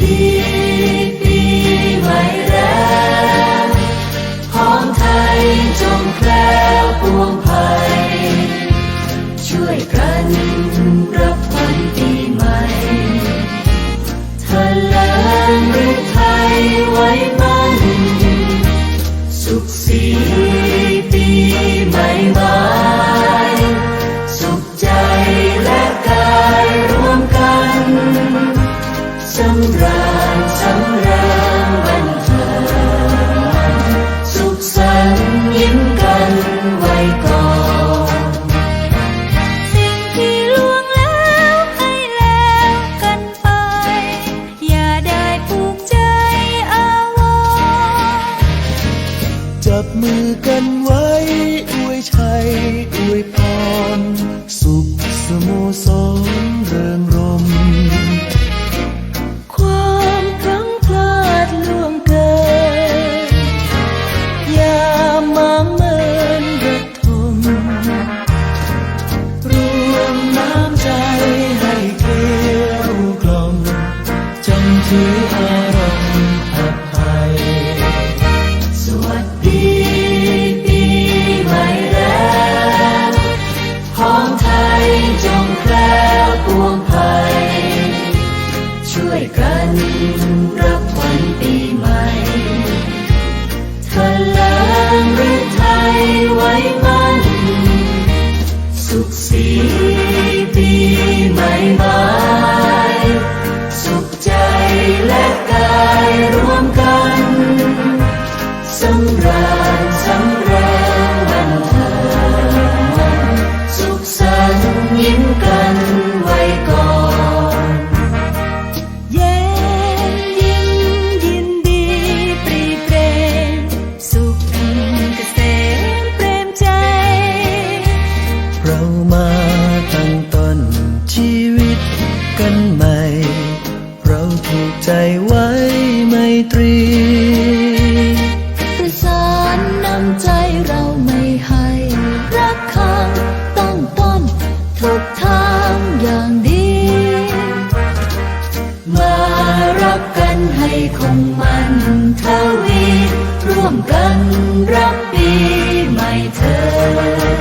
You. จับมือกันไว้ อวยชัย อวยพร สุขสมุสร สำราญสำแรงวันเธอสุขสันต์ยิ้มกันไว้ก่อนเย้ยิ้มยินดีปรีเปรมสุขเกษเปรมใจ เรามาตั้งต้นชีวิตกันใหม่ เราผูกใจไว้ไม่ตรี ให้คงมันทวี ร่วมกันรับปีใหม่เธอ